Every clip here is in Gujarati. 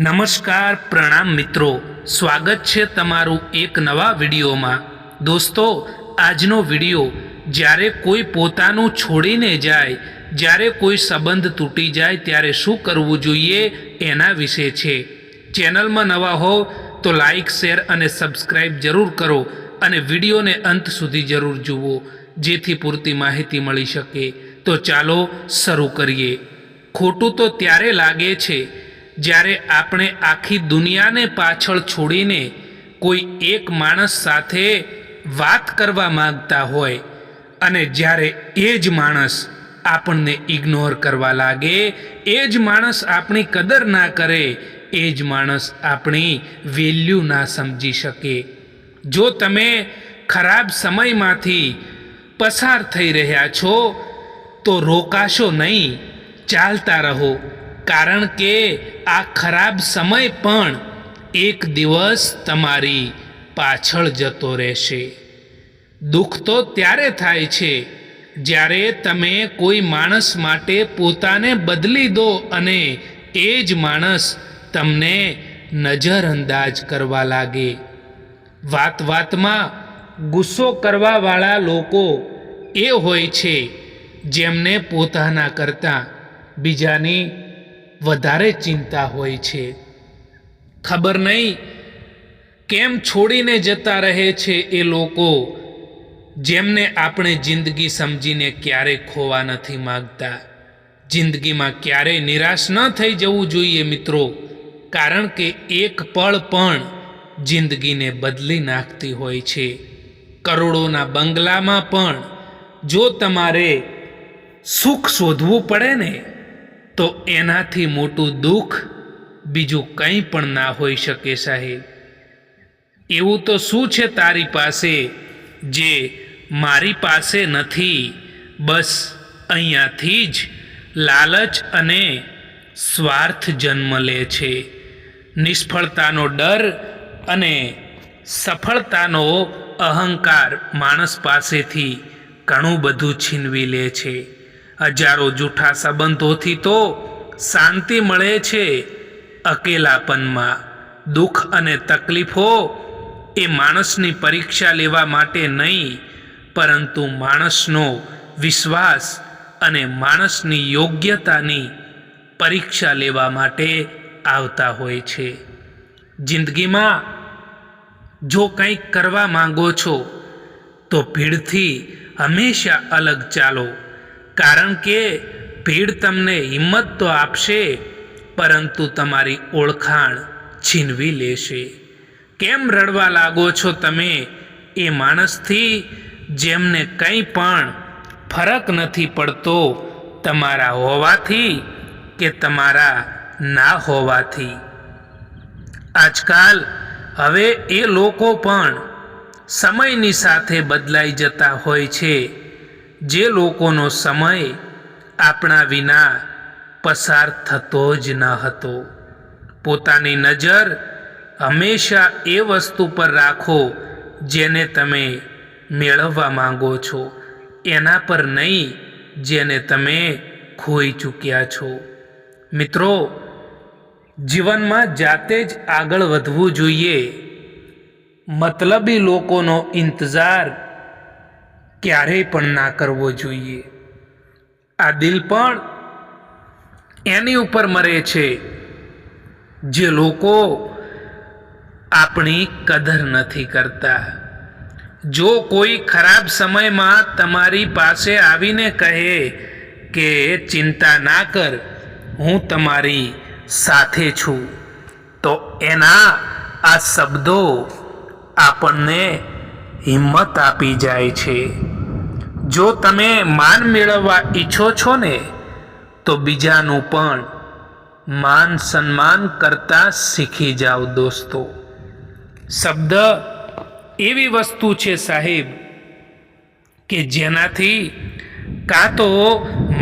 નમસ્કાર પ્રણામ મિત્રો. સ્વાગત છે તમારું એક નવા વિડીયોમાં. દોસ્તો, આજનો વીડિયો, જ્યારે કોઈ પોતાનું છોડીને જાય, જ્યારે કોઈ સંબંધ તૂટી જાય, ત્યારે શું કરવું જોઈએ એના વિશે છે. ચેનલમાં નવા હો, તો લાઈક, શેર અને સબસ્ક્રાઈબ જરૂર કરો અને વિડીયોને અંત સુધી જરૂર જુઓ, જેથી પૂરતી માહિતી મળી શકે. તો ચાલો શરૂ કરીએ. ખોટું તો ત્યારે લાગે છે જ્યારે આપણે આખી દુનિયાને પાછળ છોડીને કોઈ એક માણસ સાથે વાત કરવા માગતા હોય અને જ્યારે એ જ માણસ આપણને ઇગ્નોર કરવા લાગે, એ જ માણસ આપણી કદર ના કરે, એ જ માણસ આપણી વેલ્યુ ના સમજી શકે. જો તમે ખરાબ સમયમાંથી પસાર થઈ રહ્યા છો, તો રોકાશો નહીં, ચાલતા રહો. કારણ કે આ ખરાબ સમય પણ એક દિવસ તમારી પાછળ જતો રહેશે. દુઃખ તો ત્યારે થાય છે જ્યારે તમે કોઈ માણસ માટે પોતાને બદલી દો અને એ જ માણસ તમને નજરઅંદાજ કરવા લાગે. વાત વાતમાં ગુસ્સો કરવાવાળા લોકો એ હોય છે જેમને પોતાના કરતાં બીજાની વધારે ચિંતા હોય છે. ખબર નહીં કેમ છોડીને જતા રહે છે એ લોકો, જેમને આપણે જિંદગી સમજીને ક્યારે ખોવા નથી માગતા. જિંદગીમાં ક્યારેય નિરાશ ન થઈ જવું જોઈએ મિત્રો, કારણ કે એક પળ પણ જિંદગીને બદલી નાખતી હોય છે. કરોડોના બંગલામાં પણ જો તમારે સુખ શોધવું પડે ને તો એનાથી મોટું દુઃખ બીજું કંઈ પણ ના હોઈ શકે સાહેબ. એવું તો શું છે તારી પાસે જે મારી પાસે નથી? બસ અહીંયાથી જ લાલચ અને સ્વાર્થ જન્મ લે છે. નિષ્ફળતાનો ડર અને સફળતાનો અહંકાર માણસ પાસેથી ઘણું બધું છીનવી લે છે. હજારો જૂઠા સંબંધોથી તો શાંતિ મળે છે. અકેલાપનમાં દુઃખ અને તકલીફો એ માણસની પરીક્ષા લેવા માટે નહીં, પરંતુ માણસનો વિશ્વાસ અને માણસની યોગ્યતાની પરીક્ષા લેવા માટે આવતા હોય છે. જિંદગીમાં જો કંઈક કરવા માંગો છો, તો ભીડથી હંમેશા અલગ ચાલો. કારણ કે ભીડ તમને હિંમત તો આપશે, પરંતુ તમારી ઓળખાણ છીનવી લેશે. કેમ રડવા લાગો છો તમે? એ માણસથી જેમને કંઈ પણ ફરક નથી પડતો, તમારા હોવાથી કે તમારા ના હોવાથી. આજકાલ હવે એ લોકો પણ સમયની સાથે બદલાઈ જતા હોય છે. જે લોકોનો સમય આપણા વિના પસાર થતો જ ન હતો. પોતાની નજર હંમેશા એ વસ્તુ પર રાખો જેને તમે મેળવવા માંગો છો, એના પર નહીં જેને તમે ખોઈ ચૂક્યા છો. મિત્રો, જીવનમાં જાતે જ આગળ વધવું જોઈએ. મતલબી લોકોનો ઇંતજાર ક્યારેય પણ ના કરવો જોઈએ. આ દિલ પણ એની ઉપર મરે છે, જે લોકો આપણી કદર નથી કરતા. જો કોઈ ખરાબ સમયમાં તમારી પાસે આવીને કહે કે, ચિંતા ના કર, હું તમારી સાથે છું, તો એના આ શબ્દો આપણને હિંમત આપી જાય છે. જો તમે માન મેળવવા ઈચ્છો છો ને, તો બીજાનું પણ માન સન્માન કરતા શીખી જાઓ દોસ્તો. શબ્દ એવી વસ્તુ છે સાહેબ કે જેનાથી કાં તો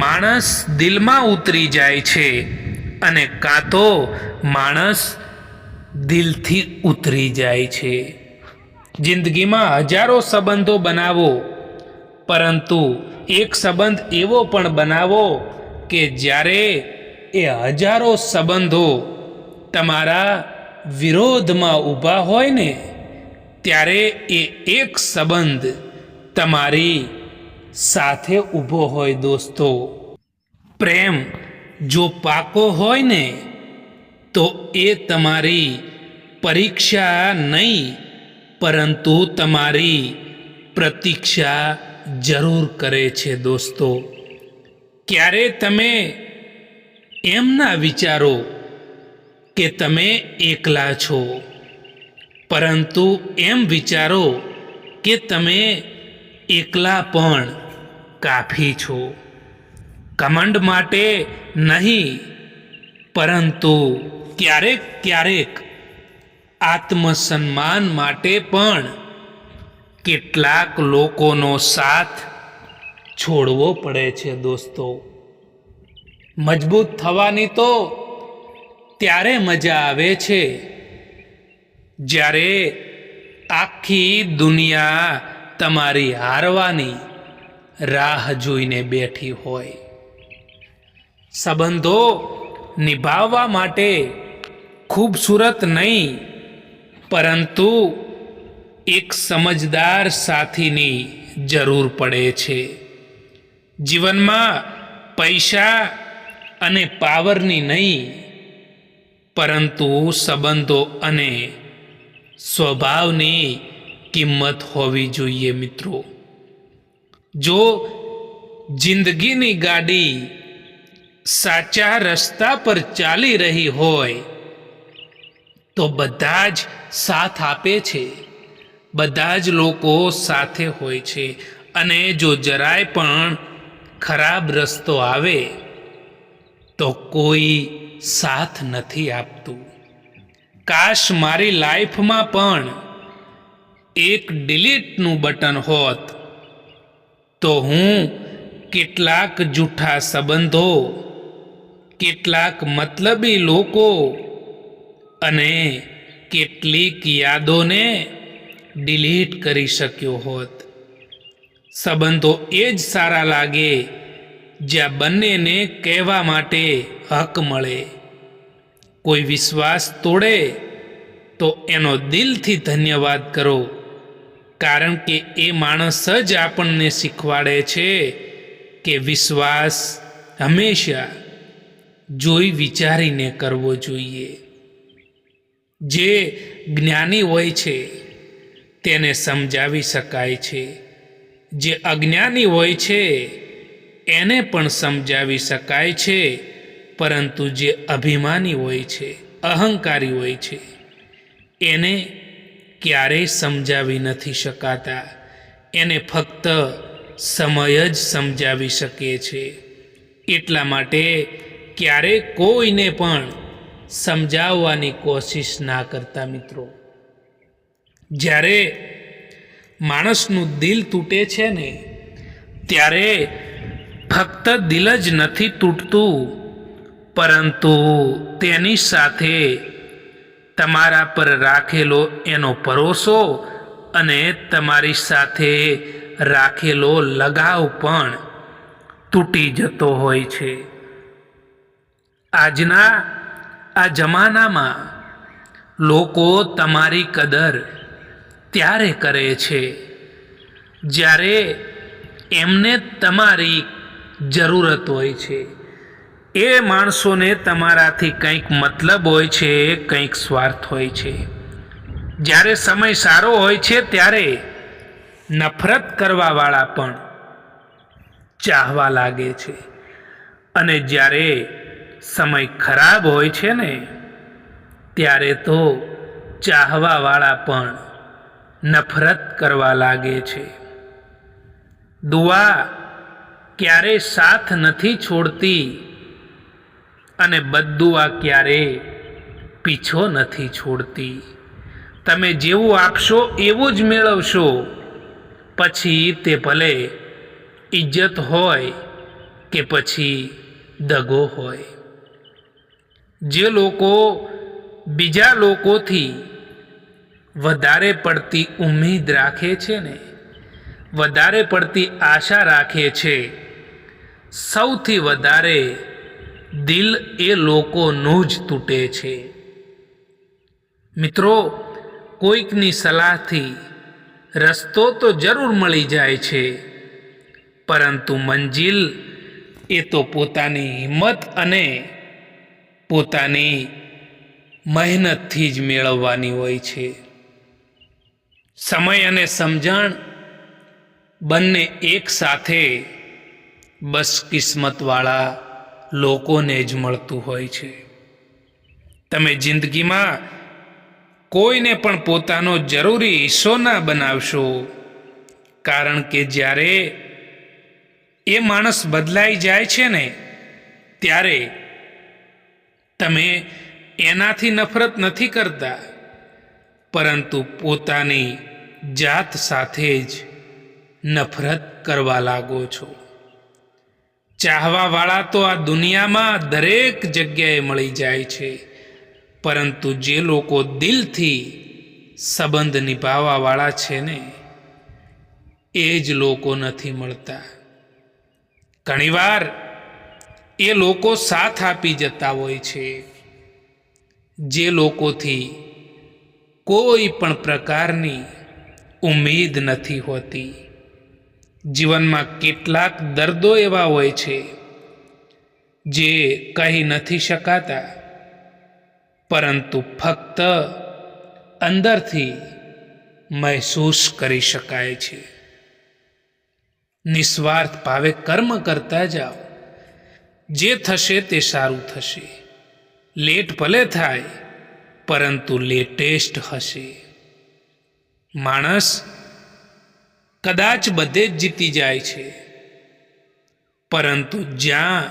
માણસ દિલમાં ઉતરી જાય છે અને કાં તો માણસ દિલથી ઉતરી જાય છે. જિંદગીમાં હજારો સંબંધો બનાવો પરંતુ એક સંબંધ એવો પણ બનાવો કે જ્યારે એ હજારો સંબંધો તમારા વિરોધમાં ઊભા હોય ને, ત્યારે એ એક સંબંધ તમારી સાથે ઊભો હોય દોસ્તો. પ્રેમ જો પાકો હોય ને, તો એ તમારી પરીક્ષા નહીં, પરંતુ તમારી પ્રતીક્ષા જરૂર કરે છે દોસ્તો. ક્યારે તમે એમ ના વિચારો કે તમે એકલા છો? પરંતુ એમ વિચારો કે તમે એકલા પણ કાફી છો. કમંડ માટે નહીં, પરંતુ ક્યારેક ક્યારેક આત્મસન્માન માટે પણ કેટલાક લોકોનો સાથ છોડવો પડે છે, દોસ્તો. મજબૂત થવાની તો ત્યારે મજા આવે છે, જ્યારે આખી દુનિયા તમારી હારવાની રાહ જોઈને બેઠી હોય. સંબંધો નિભાવવા માટે ખૂબસૂરત નહીં, પરંતુ એક સમજદાર સાથીની જરૂર પડે છે. જીવનમાં પૈસા અને પાવરની નહીં, પરંતુ સંબંધો અને સ્વભાવની કિંમત હોવી જોઈએ મિત્રો. જો જિંદગીની ગાડી સાચા રસ્તા પર ચાલી રહી હોય, તો બધા જ સાથ આપે છે. બધા જ લોકો સાથે હોય છે અને જો જરાય પણ ખરાબ રસ્તો આવે, તો કોઈ સાથ નથી આપતું. કાશ મારી લાઈફમાં પણ એક ડિલીટનું બટન હોત, તો હું કેટલાક જૂઠા સંબંધો, કેટલાક મતલબી લોકો અને કેટલીક યાદોને ડિલીટ કરી શક્યો હોત. સંબંધો એ જ સારા લાગે જ્યાં બંનેને કહેવા માટે હક મળે. કોઈ વિશ્વાસ તોડે તો એનો દિલથી ધન્યવાદ કરો, કારણ કે એ માણસ જ આપણને શીખવાડે છે કે વિશ્વાસ હંમેશા જોઈ વિચારીને કરવો જોઈએ. જે જ્ઞાની હોય છે તેને સમજાવી શકાય છે. જે અજ્ઞાની હોય છે, એને પણ સમજાવી શકાય છે, પરંતુ જે અભિમાની હોય છે, અહંકારી હોય છે, એને ક્યારેય સમજાવી નથી શકાતા. એને ફક્ત સમય જ સમજાવી શકે છે. એટલા માટે ક્યારેય કોઈને પણ સમજાવવાની કોશિશ ના કરતા મિત્રો. જ્યારે માણસનું દિલ તૂટે છે ને, ત્યારે ફક્ત દિલ જ નથી તૂટતું, પરંતુ તેની સાથે તમારા પર રાખેલો એનો ભરોસો અને તમારી સાથે રાખેલો લગાવ પણ તૂટી જતો હોય છે. આજના આ જમાનામાં લોકો તમારી કદર ત્યારે કરે છે. જ્યારે એમને તમારી જરૂરત હોય છે. એ માણસોને તમારાથી કંઈક મતલબ હોય છે, કંઈક સ્વાર્થ હોય છે. જ્યારે સમય સારો હોય છે, ત્યારે નફરત કરવાવાળા પણ ચાહવા લાગે છે. અને જ્યારે સમય ખરાબ હોય છે ને, ત્યારે તો ચાહવાવાળા પણ નફરત કરવા લાગે છે. દુઆ ક્યારેય સાથ નથી છોડતી અને બદુઆ ક્યારે પીછો નથી છોડતી. તમે જેવું આપશો એવું જ મેળવશો. પછી તે ભલે ઇજ્જત હોય કે પછી દગો હોય. જે લોકો બીજા લોકોથી વધારે પડતી ઉમેદ રાખે છે ને? વધારે પડતી આશા રાખે છે. સૌથી વધારે દિલ એ લોકોનું જ તૂટે છે. મિત્રો, કોઈકની સલાહથી રસ્તો તો જરૂર મળી જાય છે, પરંતુ મંજિલ એ તો પોતાની હિંમત અને પોતાની મહેનતથી જ મેળવવાની હોય છે. સમય અને સમજણ બંને એક સાથે બસ કિસ્મતવાળા લોકોને જ મળતું હોય છે. તમે જિંદગીમાં કોઈને પણ પોતાનો જરૂરી હિસ્સો ના બનાવશો, કારણ કે જ્યારે એ માણસ બદલાઈ જાય છે ને, ત્યારે તમે એનાથી નફરત નથી કરતા, પરંતુ પોતાની જાત સાથે જ નફરત કરવા લાગો છો. ચાહવાવાળા તો આ દુનિયામાં દરેક જગ્યાએ મળી જાય છે, પરંતુ જે લોકો દિલથી સંબંધ નિભાવવાવાળા છે ને, એ જ લોકો નથી મળતા. ઘણીવાર એ લોકો સાથ આપી જતા હોય છે, જે લોકોથી કોઈ પણ પ્રકારની ઉમ્મીદ નથી હોતી. જીવનમાં કેટલાક દર્દો એવા હોય છે, જે કહી નથી શકાતા. પરંતુ ફક્ત અંદરથી મહેસૂસ કરી શકાય છે. નિસ્વાર્થ ભાવે કર્મ કરતા જાઓ. જે થશે તે સારું થશે. લેટ ભલે થાય, પરંતુ લેટેસ્ટ હશે. માણસ કદાચ બધે જ જીતી જાય છે. પરંતુ જ્યાં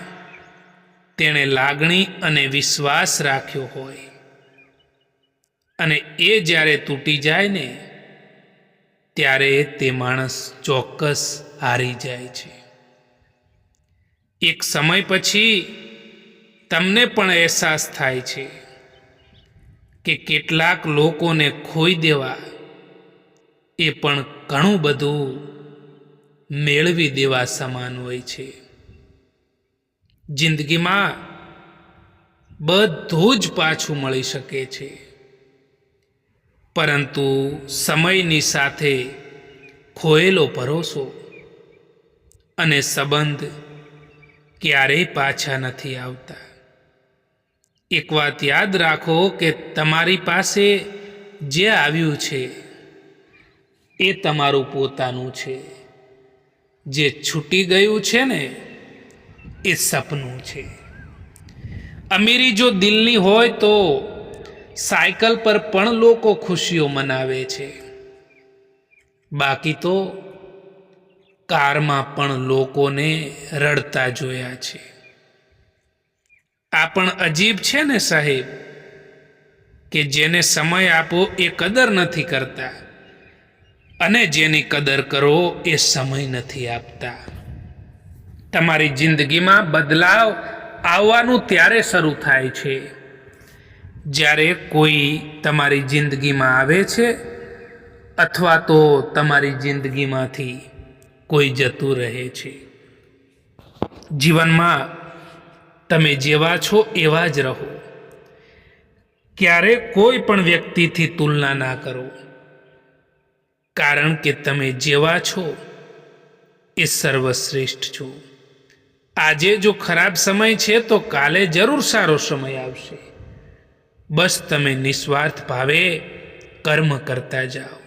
તેણે લાગણી અને વિશ્વાસ રાખ્યો હોય અને એ જ્યારે તૂટી જાય ને, ત્યારે તે માણસ ચોક્કસ હારી જાય છે. એક સમય પછી તમને પણ અહેસાસ થાય છે કે કેટલાક લોકોને ખોઈ દેવા એ પણ ઘણું બધું મેળવી દેવા સમાન હોય છે. જિંદગીમાં બધું જ પાછું મળી શકે છે. પરંતુ સમયની સાથે ખોયેલો ભરોસો અને સંબંધ ક્યારેય પાછા નથી આવતા. એક વાત યાદ રાખો કે તમારી પાસે જે આવ્યું છે એ તમારું પોતાનું છે. જે છૂટી ગયું છે ને, એ સપનું છે. અમીરી જો દિલની હોય તો સાયકલ પર પણ લોકો ખુશીઓ મનાવે છે. બાકી તો કારમાં પણ લોકોને રડતા જોયા છે. આ પણ અજીબ છે ને સાહેબ, કે જેને સમય આપો એ કદર નથી કરતા. અને જેની કદર કરો એ સમય નથી આપતા. તમારી જિંદગીમાં બદલાવ આવવાનું ત્યારે શરૂ થાય છે. જ્યારે કોઈ તમારી જિંદગીમાં આવે છે અથવા તો તમારી જિંદગીમાંથી કોઈ જતું રહે છે. જીવનમાં તમે જેવા છો એવા જ રહો. ક્યારે કોઈ પણ વ્યક્તિથી તુલના ના કરો. કારણ કે તમે જેવા છો, એ સર્વશ્રેષ્ઠ છો. આજે જો ખરાબ સમય છે, તો કાલે જરૂર સારો સમય આવશે. બસ તમે નિસ્વાર્થ ભાવે કર્મ કરતા જાઓ.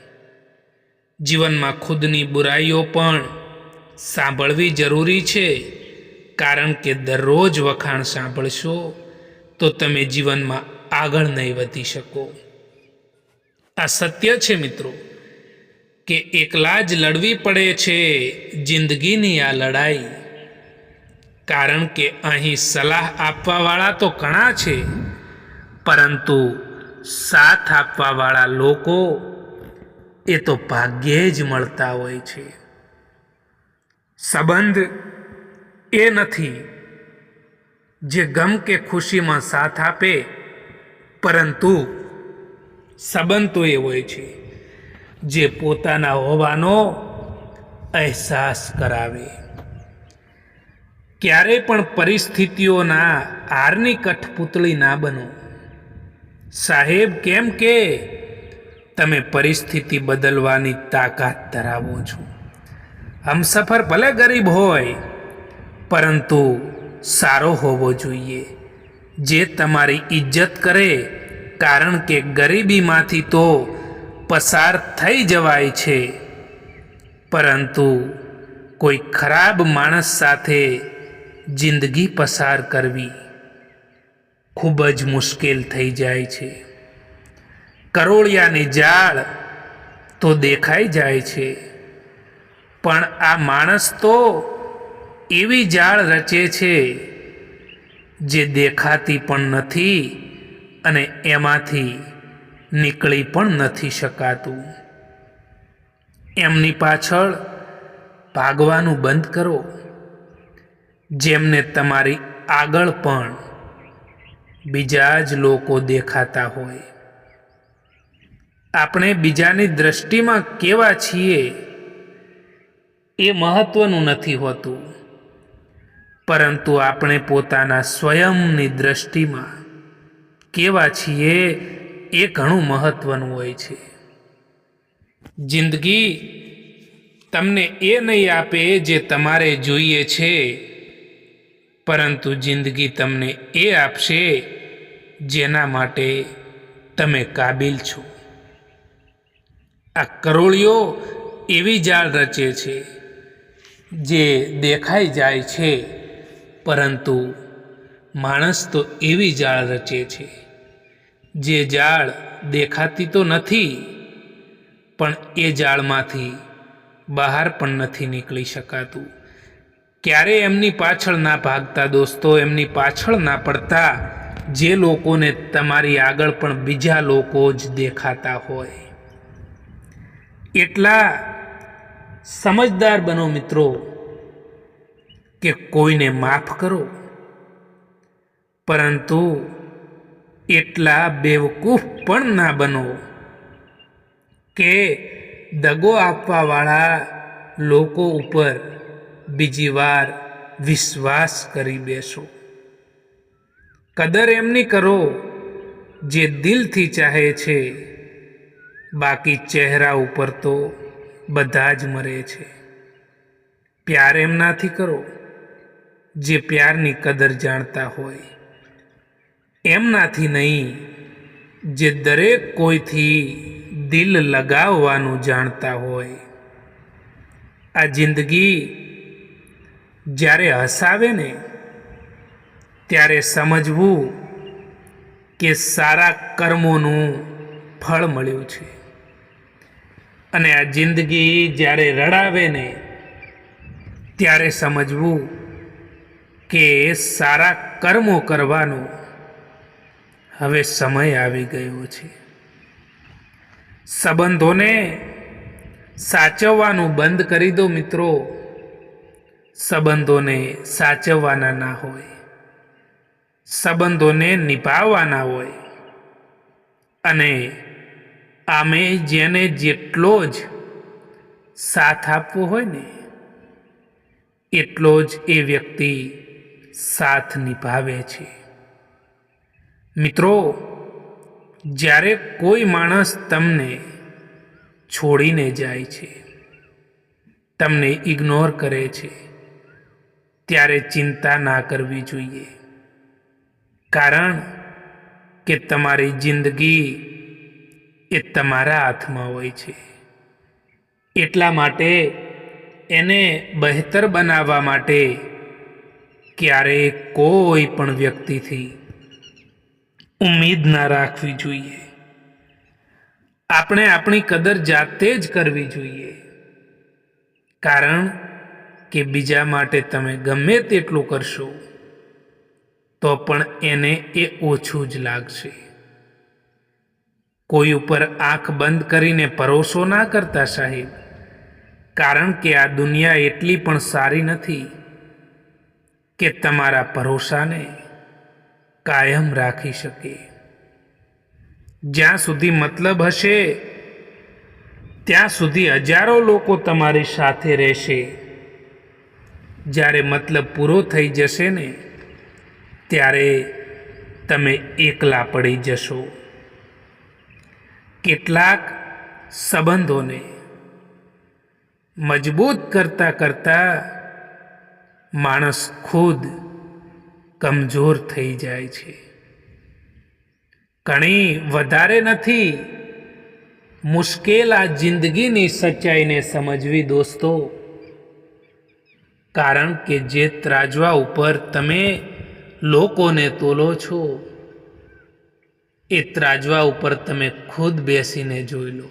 જીવનમાં ખુદની બુરાઈઓ પણ સાંભળવી જરૂરી છે. કારણ કે દરરોજ વખાણ સાંભળશો, તો તમે જીવનમાં આગળ નહીં વધી શકો. આ સત્ય છે મિત્રો. કે એકલા જ લડવી પડે છે જિંદગીની આ લડાઈ. કારણ કે અહીં સલાહ આપવાવાળા તો ઘણા છે, પરંતુ સાથ આપવાવાળા લોકો એ તો ભાગ્યે જ મળતા હોય છે. સંબંધ એ નથી જે ગમ કે ખુશીમાં સાથ આપે, પરંતુ સંબંધ તો એ હોય છે. જે પોતાના હોવાનો અહેસાસ કરાવે. ક્યારે પણ પરિસ્થિતિઓના હારની કઠપૂતળી ના બનો. સાહેબ, કેમ કે તમે પરિસ્થિતિ બદલવાની તાકાત ધરાવો છો. હમસફર ભલે ગરીબ હોય, પરંતુ સારો હોવો જોઈએ. જે તમારી ઇજ્જત કરે, કારણ કે ગરીબીમાંથી તો પસાર થઈ જવાય છે. પરંતુ કોઈ ખરાબ માણસ સાથે જિંદગી પસાર કરવી ખૂબ જ મુશ્કેલ થઈ જાય છે. કરોળિયાની જાળ તો દેખાઈ જાય છે. પણ આ માણસ તો એવી જાળ રચે છે જે દેખાતી પણ નથી અને એમાંથી નીકળી પણ નથી શકાતું. એમની પાછળ ભાગવાનું બંધ કરો. જેમને તમારી આગળ પણ બીજા જ લોકો દેખાતા હોય. આપણે બીજાની દ્રષ્ટિમાં કેવા છીએ એ મહત્વનું નથી હોતું. પરંતુ આપણે પોતાના સ્વયંની દ્રષ્ટિમાં કેવા છીએ એ ઘણું મહત્વનું હોય છે. જિંદગી તમને એ નહીં આપે જે તમારે જોઈએ છે. પરંતુ જિંદગી તમને એ આપશે જેના માટે તમે કાબિલ છો. આ કરોળીઓ એવી જાળ રચે છે જે દેખાઈ જાય છે, પરંતુ માણસ તો એવી જાળ રચે છે. જે જાળ દેખાતી તો નથી, પણ એ જાળમાંથી બહાર પણ નથી નીકળી શકાતું. ક્યારે એમની પાછળ ના ભાગતા દોસ્તો, એમની પાછળ ના પડતા જે લોકોને તમારી આગળ પણ બીજા લોકો જ દેખાતા હોય. એટલા સમજદાર બનો મિત્રો કે કોઈને માફ કરો. પરંતુ એટલા બેવકૂફ પણ ના બનો કે દગો આપવાવાળા લોકો ઉપર બીજી વાર વિશ્વાસ કરી બેસો. કદર એમની કરો જે દિલથી ચાહે છે, બાકી ચહેરા ઉપર તો બધા જ મરે છે. પ્યાર એમનાથી કરો જે પ્યારની કદર જાણતા હોય. એમનાથી નહીં, જે દરેક કોઈથી દિલ લગાવવાનું જાણતા હોય. આ જિંદગી જ્યારે હસાવે ને, ત્યારે સમજવું કે સારા કર્મોનું ફળ મળ્યું છે. અને આ જિંદગી જ્યારે રડાવે ને, ત્યારે સમજવું કે સારા કર્મો કરવાનો હવે સમય આવી ગયો છે. સંબંધોને સાચવવાનું બંધ કરી દો મિત્રો. સંબંધોને સાચવવાના ના હોય. સંબંધોને નિભાવવાના હોય. અને આમે જેને જેટલો જ સાથ આપવો હોય ને, એટલો જ એ વ્યક્તિ સાથ નિભાવે છે. મિત્રો, જ્યારે કોઈ માણસ તમને છોડીને જાય છે, તમને ઇગ્નોર કરે છે, ત્યારે ચિંતા ના કરવી જોઈએ. કારણ કે તમારી જિંદગી એ તમારા હાથમાં હોય છે. એટલા માટે એને બહેતર બનાવવા માટે ક્યારેય કોઈ પણ વ્યક્તિથી ઉમ્મીદ ના રાખવી જોઈએ. આપણે આપણી કદર જાતે જ કરવી જોઈએ. કારણ કે બીજા માટે તમે ગમે તેટલું કરશો, તો પણ એને એ ઓછું જ લાગશે. કોઈ ઉપર આંખ બંધ કરીને ભરોસો ના કરતા સાહેબ, કારણ કે આ દુનિયા એટલી પણ સારી નથી કે તમારા ભરોસાને કાયમ રાખી શકે. જ્યાં સુધી મતલબ હશે, ત્યાં સુધી હજારો લોકો તમારી સાથે રહેશે. જ્યારે મતલબ પૂરો થઈ જશે ને, ત્યારે તમે એકલા પડી જશો. કેટલાક સંબંધોને મજબૂત કરતા કરતા માણસ ખુદ કમજોર થઈ જાય છે. ઘણી વધારે નથી. મુશ્કેલ આ જિંદગીની સચ્ચાઈને સમજવી દોસ્તો. કારણ કે જે ત્રાજવા ઉપર તમે લોકોને તોલો છો, એ ત્રાજવા ઉપર તમે ખુદ બેસીને જોઈ લો.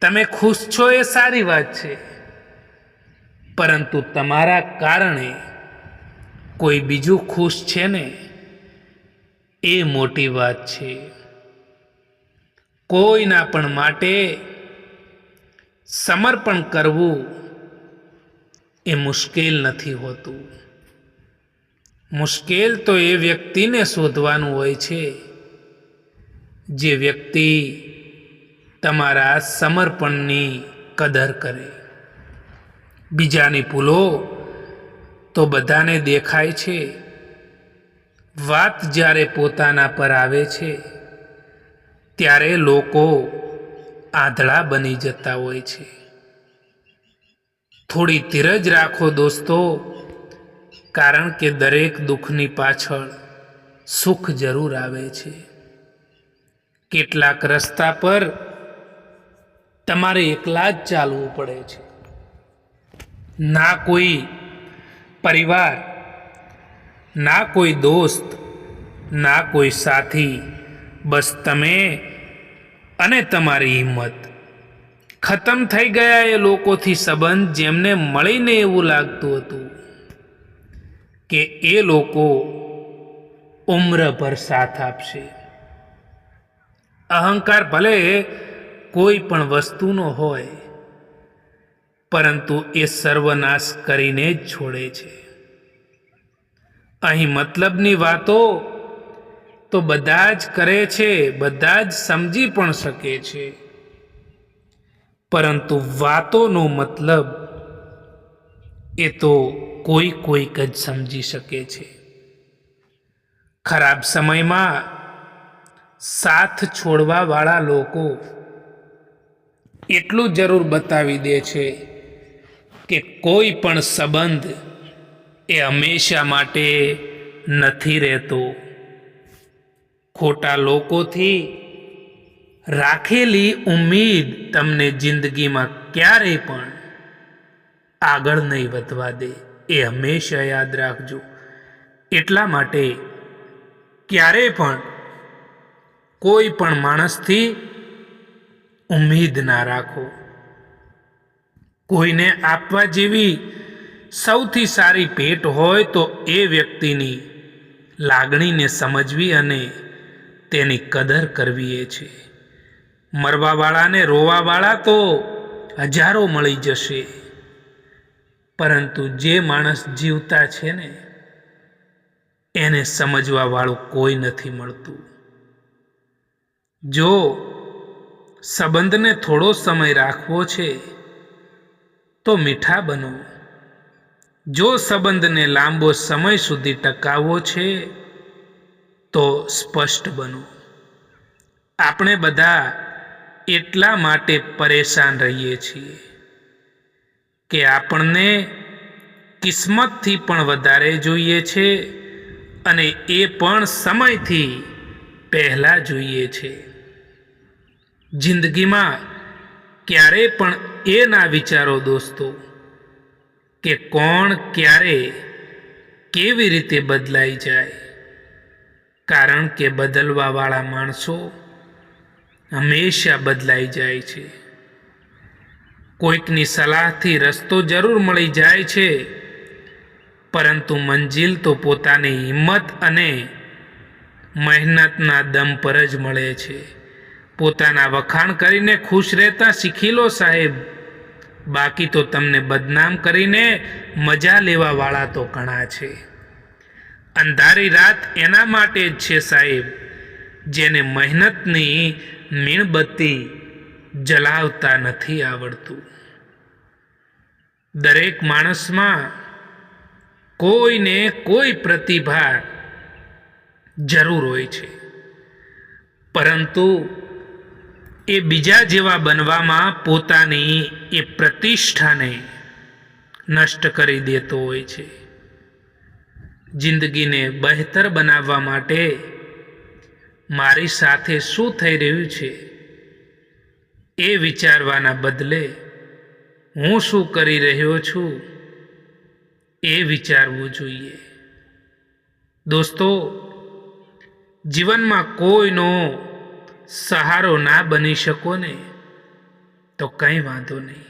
તમે ખુશ છો એ સારી વાત છે. પરંતુ તમારા કારણે કોઈ બીજું ખુશ છે ને? એ મોટી વાત છે. કોઈના પણ માટે સમર્પણ કરવું એ મુશ્કેલ નથી હોતું. મુશ્કેલ તો એ વ્યક્તિને શોધવાનું હોય છે, જે વ્યક્તિ તમારા સમર્પણની કદર કરે. બીજાની ભૂલો તો બધાને દેખાય છે. વાત જ્યારે પોતાના પર આવે છે, ત્યારે લોકો આંધળા બની જતા હોય છે. થોડી ધીરજ રાખો દોસ્તો, કારણ કે દરેક દુઃખની પાછળ સુખ જરૂર આવે છે. કેટલાક રસ્તા પર તમારે એકલા જ ચાલવું પડે છે. ના કોઈ પરિવાર, ના કોઈ દોસ્ત, ના કોઈ સાથી, બસ તમે અને તમારી હિંમત. ખતમ થઈ ગયા એ લોકોથી સંબંધ જેમને મળીને એવું લાગતું હતું કે એ લોકો ઉમ્રભર સાથ આપશે. અહંકાર ભલે કોઈ પણ વસ્તુનો હોય પરંતુ એ સર્વનાશ કરીને જ છોડે છે. અહીં મતલબની વાતો તો બધા જ કરે છે, બધા જ સમજી પણ શકે છે. પરંતુ વાતોનો મતલબ એ તો કોઈ કોઈક જ સમજી શકે છે. ખરાબ સમયમાં સાથ છોડવાવાળા લોકો એટલું જરૂર બતાવી દે છે કે કોઈ પણ સંબંધ એ હંમેશા માટે નથી રહેતો. ખોટા લોકોથી રાખેલી ઉમ્મીદ તમને જિંદગીમાં ક્યારેય પણ આગળ નહીં વધવા દે, એ હંમેશા યાદ રાખજો. એટલા માટે ક્યારેય પણ કોઈ પણ માણસથી ઉમ્મીદ ના રાખો. કોઈને આપવા જેવી સૌથી સારી ભેટ હોય તો એ વ્યક્તિની લાગણીને સમજવી અને તેની કદર કરવી એ છે મરવાવાળાને રોવાવાળા તો હજારો મળી જશે. પરંતુ જે માણસ જીવતા છે ને, એને સમજવાવાળું કોઈ નથી મળતું. જો સંબંધને થોડો સમય રાખવો છે તો મીઠા બનો. જો સંબંધને લાંબો સમય સુધી ટકાવવો છે, તો સ્પષ્ટ બનો. આપણે બધા એટલા માટે પરેશાન રહીએ છીએ કે આપણને કિસ્મતથી પણ વધારે જોઈએ છે અને એ પણ સમયથી પહેલાં જોઈએ છે. જિંદગીમાં ક્યારે પણ એ ના વિચારો દોસ્તો, કે કોણ ક્યારે કેવી રીતે બદલાઈ જાય. કારણ કે બદલવાવાળા માણસો હંમેશા બદલાઈ જાય છે. કોઈકની સલાહથી રસ્તો જરૂર મળી જાય છે, પરંતુ મંજિલ તો પોતાની હિંમત અને મહેનતના દમ પર જ મળે છે. પોતાના વખાણ કરીને ખુશ રહેતા શીખી લો સાહેબ. બાકી તો તમને બદનામ કરીને મજા લેવાવાળા તો ઘણા છે. અંધારી રાત એના માટે જ છે સાહેબ. જેને મહેનતની મીણબત્તી જલાવતા નથી આવડતું. દરેક માણસમાં કોઈને કોઈ પ્રતિભા જરૂર હોય છે. પરંતુ એ બીજા જેવા બનવામાં પોતાની એ પ્રતિષ્ઠાને નષ્ટ કરી દેતો હોય છે. જિંદગીને બહેતર બનાવવા માટે મારી સાથે શું થઈ રહ્યું છે એ વિચારવાના બદલે હું શું કરી રહ્યો છું એ વિચારવું જોઈએ. દોસ્તો, જીવનમાં કોઈનો સહારો ના બની શકો ને, તો કંઈ વાંધો નહીં.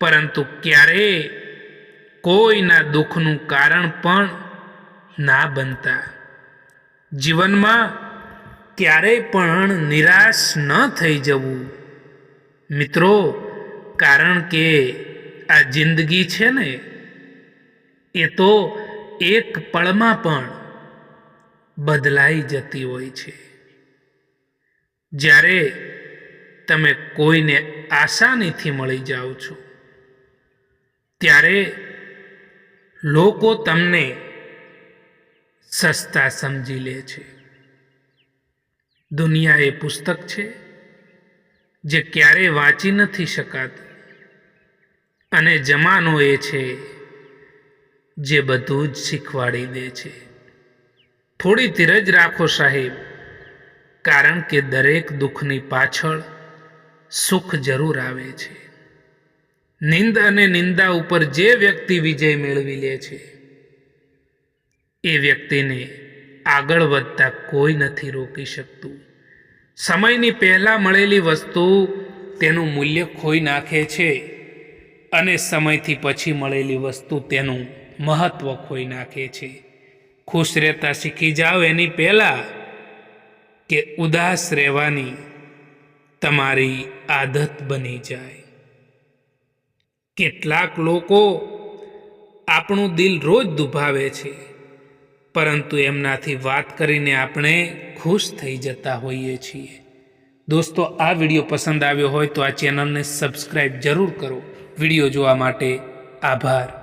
પરંતુ ક્યારેય કોઈના દુઃખનું કારણ પણ ના બનતા. જીવનમાં ક્યારેય પણ નિરાશ ન થઈ જવું. મિત્રો, કારણ કે આ જિંદગી છે ને, એ તો એક પળમાં પણ બદલાઈ જતી હોય છે. જ્યારે તમે કોઈને આસાનીથી મળી જાઓ છો, ત્યારે લોકો તમને સસ્તા સમજી લે છે. દુનિયા એ પુસ્તક છે જે ક્યારેય વાંચી નથી શકાતું અને જમાનો એ છે જે બધું જ શીખવાડી દે છે. થોડી ધીરજ રાખો સાહેબ. કારણ કે દરેક દુઃખની પાછળ સુખ જરૂર આવે છે. નિંદ અને નિંદા ઉપર જે વ્યક્તિ વિજય મેળવી લે છે, એ વ્યક્તિને આગળ વધતા કોઈ નથી રોકી શકતું. સમયની પહેલાં મળેલી વસ્તુ તેનું મૂલ્ય ખોઈ નાખે છે અને સમયથી પછી મળેલી વસ્તુ તેનું મહત્ત્વ ખોઈ નાખે છે. ખુશ રહેતા શીખી જાઓ એની પહેલાં કે ઉદાસ રહેવાની તમારી આદત બની જાય. કેટલાક લોકો આપણું દિલ રોજ દુભાવે છે, પરંતુ એમનાથી વાત કરીને આપણે ખુશ થઈ જતા હોઈએ છીએ. દોસ્તો, આ વીડિયો પસંદ આવ્યો હોય તો આ ચેનલને સબસ્ક્રાઈબ જરૂર કરો. વીડિયો જોવા માટે આભાર.